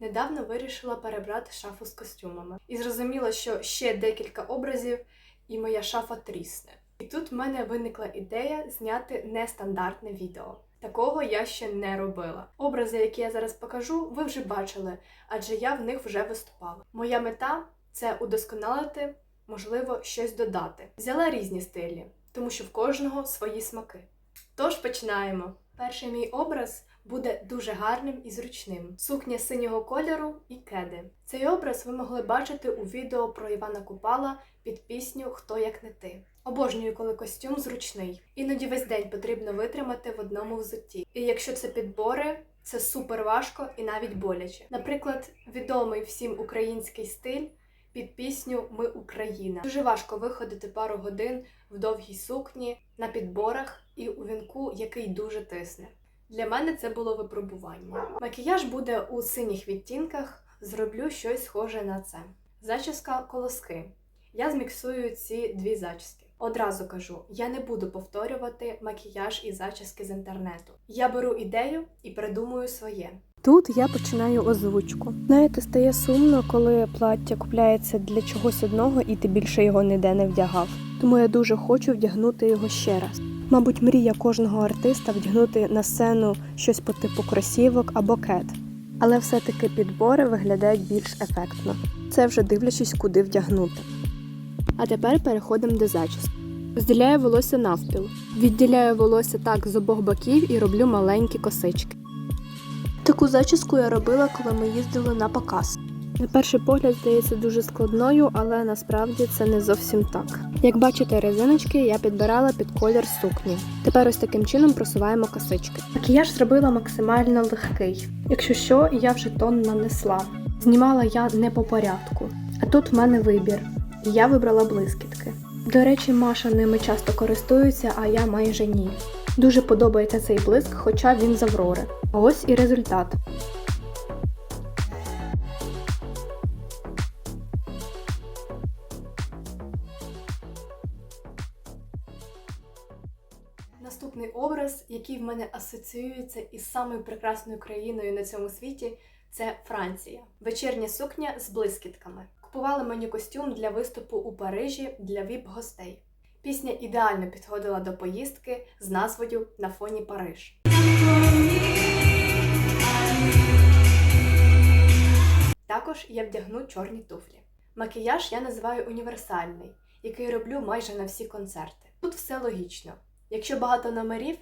Недавно вирішила перебрати шафу з костюмами. І зрозуміла, що ще декілька образів, і моя шафа трісне. І тут в мене виникла ідея зняти нестандартне відео. Такого я ще не робила. Образи, які я зараз покажу, ви вже бачили, адже я в них вже виступала. Моя мета це удосконалити, можливо, щось додати. Взяла різні стилі, тому що в кожного свої смаки. Тож починаємо. Перший мій образ буде дуже гарним і зручним. Сукня синього кольору і кеди. Цей образ ви могли бачити у відео про Івана Купала під пісню Хто як не ти. Обожнюю, коли костюм зручний. Іноді весь день потрібно витримати в одному взутті. І якщо це підбори, це супер важко і навіть боляче. Наприклад, відомий всім український стиль під пісню Ми Україна. Дуже важко виходити пару годин в довгій сукні, на підборах і у вінку, який дуже тисне. Для мене це було випробування. Макіяж буде у синіх відтінках, зроблю щось схоже на це. Зачіска колоски. Я зміксую ці дві зачіски. Одразу кажу, я не буду повторювати макіяж і зачіски з інтернету. Я беру ідею і придумую своє. Тут я починаю озвучку. Знаєте, стає сумно, коли плаття купляється для чогось одного, і ти більше його ніде не вдягав. Тому я дуже хочу вдягнути його ще раз. Мабуть, мрія кожного артиста вдягнути на сцену щось по типу кросівок або кет. Але все-таки підбори виглядають більш ефектно. Це вже дивлячись, куди вдягнути. А тепер переходимо до зачіски. Розділяю волосся навпіл. Відділяю волосся так з обох боків і роблю маленькі косички. Таку зачіску я робила, коли ми їздили на показ. На перший погляд здається дуже складною, але насправді це не зовсім так. Як бачите, резиночки я підбирала під колір сукні. Тепер ось таким чином просуваємо косички. Макіяж зробила максимально легкий. Якщо що, я вже тон нанесла. Знімала я не по порядку. А тут в мене вибір. Я вибрала блискітки. До речі, Маша ними часто користується, а я майже ні. Дуже подобається цей блиск, хоча він з Аврори. А ось і результат. Наступний образ, який в мене асоціюється із самою прекрасною країною на цьому світі, це Франція. Вечірня сукня з блискітками. Купували мені костюм для виступу у Парижі для віп-гостей. Пісня ідеально підходила до поїздки з назвою На фоні Париж. Також я вдягну чорні туфлі. Макіяж я називаю універсальний, який роблю майже на всі концерти. Тут все логічно. Якщо багато номерів,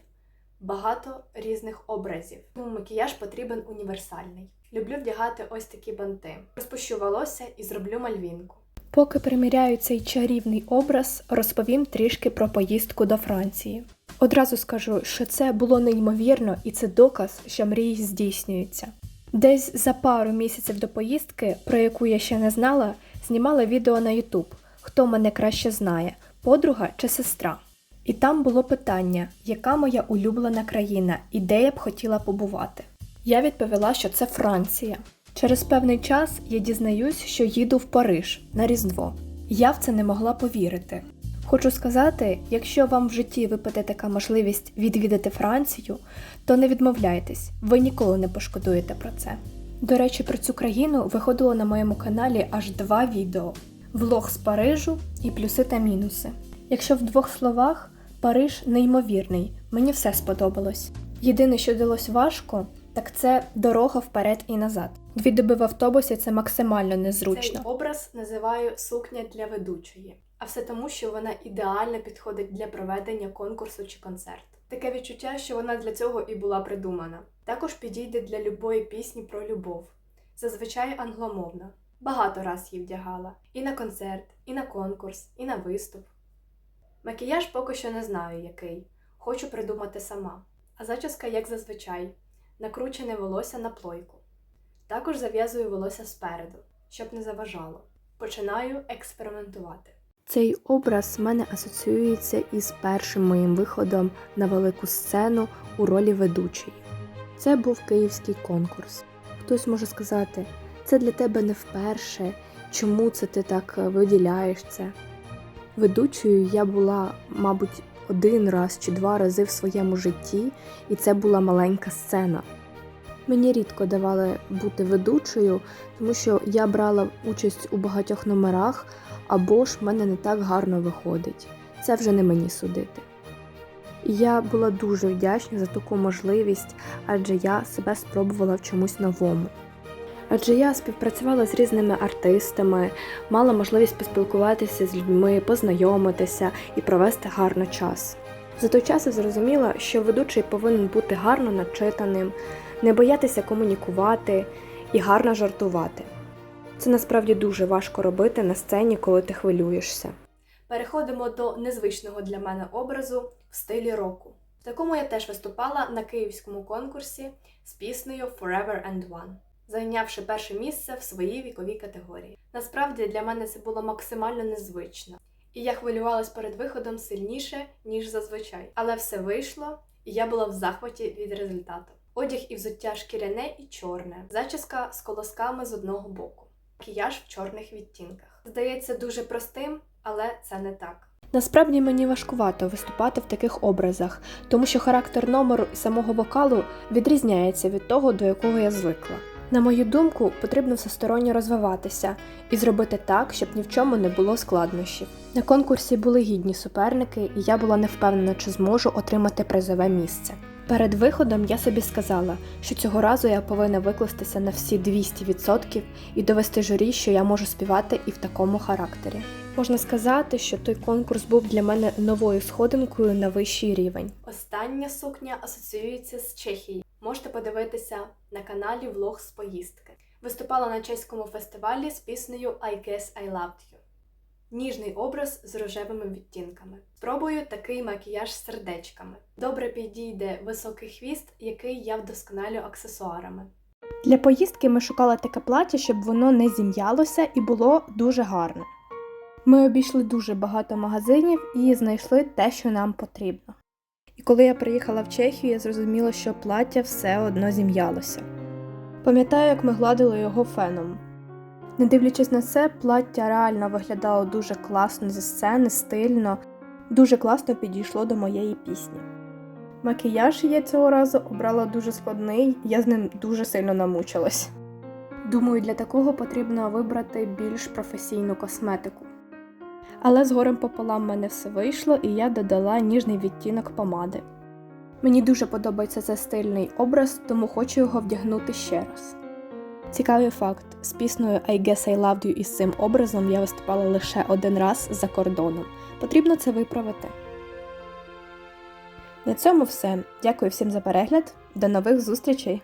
багато різних образів. Тому макіяж потрібен універсальний. Люблю вдягати ось такі банти. Розпущу волосся і зроблю мальвінку. Поки приміряю цей чарівний образ, розповім трішки про поїздку до Франції. Одразу скажу, що це було неймовірно, і це доказ, що мрії здійснюються. Десь за пару місяців до поїздки, про яку я ще не знала, знімала відео на YouTube Хто мене краще знає, подруга чи сестра. І там було питання, яка моя улюблена країна і де я б хотіла побувати. Я відповіла, що це Франція. Через певний час я дізнаюсь, що їду в Париж на Різдво. Я в це не могла повірити. Хочу сказати, якщо вам в житті випаде така можливість відвідати Францію, то не відмовляйтесь, ви ніколи не пошкодуєте про це. До речі, про цю країну виходило на моєму каналі аж два відео: влог з Парижу і плюси та мінуси. Якщо в двох словах, Париж неймовірний, мені все сподобалось. Єдине, що далось важко, так це дорога вперед і назад. Дві доби в автобусі це максимально незручно. Цей образ називаю сукня для ведучої, а все тому, що вона ідеально підходить для проведення конкурсу чи концерту. Таке відчуття, що вона для цього і була придумана. Також підійде для любої пісні про любов, зазвичай англомовна. Багато раз її вдягала і на концерт, і на конкурс, і на виступ. Макіяж поки що не знаю який, хочу придумати сама. А зачіска, як зазвичай, накручене волосся на плойку. Також зав'язую волосся спереду, щоб не заважало. Починаю експериментувати. Цей образ в мене асоціюється із першим моїм виходом на велику сцену у ролі ведучої. Це був київський конкурс. Хтось може сказати, це для тебе не вперше, чому це ти так е, виділяєш це? Ведучою я була, мабуть, один раз чи два рази в своєму житті, і це була маленька сцена. Мені рідко давали бути ведучою, тому що я брала участь у багатьох номерах, або ж в мене не так гарно виходить. Це вже не мені судити. І я була дуже вдячна за таку можливість, адже я себе спробувала в чомусь новому. Адже я співпрацювала з різними артистами, мала можливість поспілкуватися з людьми, познайомитися і провести гарно час. За той час я зрозуміла, що ведучий повинен бути гарно начитаним, не боятися комунікувати і гарно жартувати. Це насправді дуже важко робити на сцені, коли ти хвилюєшся. Переходимо до незвичного для мене образу в стилі року. В такому я теж виступала на київському конкурсі з піснею Forever and One, зайнявши перше місце в своїй віковій категорії. Насправді для мене це було максимально незвично, і я хвилювалась перед виходом сильніше, ніж зазвичай. Але все вийшло, і я була в захваті від результату. Одяг і взуття шкіряне і чорне, зачіска з колосками з одного боку, макіяж в чорних відтінках. Здається дуже простим, але це не так. Насправді мені важкувато виступати в таких образах, тому що характер номеру і самого вокалу відрізняється від того, до якого я звикла. На мою думку, потрібно всесторонньо розвиватися і зробити так, щоб ні в чому не було складнощів. На конкурсі були гідні суперники, і я була не впевнена, чи зможу отримати призове місце. Перед виходом я собі сказала, що цього разу я повинна викластися на всі 200% і довести журі, що я можу співати і в такому характері. Можна сказати, що той конкурс був для мене новою сходинкою на вищий рівень. Остання сукня асоціюється з Чехією. Можете подивитися на каналі Влог з поїздки. Виступала на чеському фестивалі з піснею I Guess I Loved You. Ніжний образ з рожевими відтінками. Спробую такий макіяж з сердечками. Добре підійде високий хвіст, який я вдосконалю аксесуарами. Для поїздки ми шукали таке плаття, щоб воно не зім'ялося і було дуже гарне. Ми обійшли дуже багато магазинів і знайшли те, що нам потрібно. Коли я приїхала в Чехію, я зрозуміла, що плаття все одно зім'ялося. Пам'ятаю, як ми гладили його феном. Не дивлячись на це, плаття реально виглядало дуже класно зі сцени, стильно, дуже класно підійшло до моєї пісні. Макіяж я цього разу обрала дуже складний, я з ним дуже сильно намучилась. Думаю, для такого потрібно вибрати більш професійну косметику. Але з горем пополам мене все вийшло, і я додала ніжний відтінок помади. Мені дуже подобається цей стильний образ, тому хочу його вдягнути ще раз. Цікавий факт: з піснею I Guess I Loved You із цим образом я виступала лише один раз за кордоном. Потрібно це виправити. На цьому все. Дякую всім за перегляд. До нових зустрічей!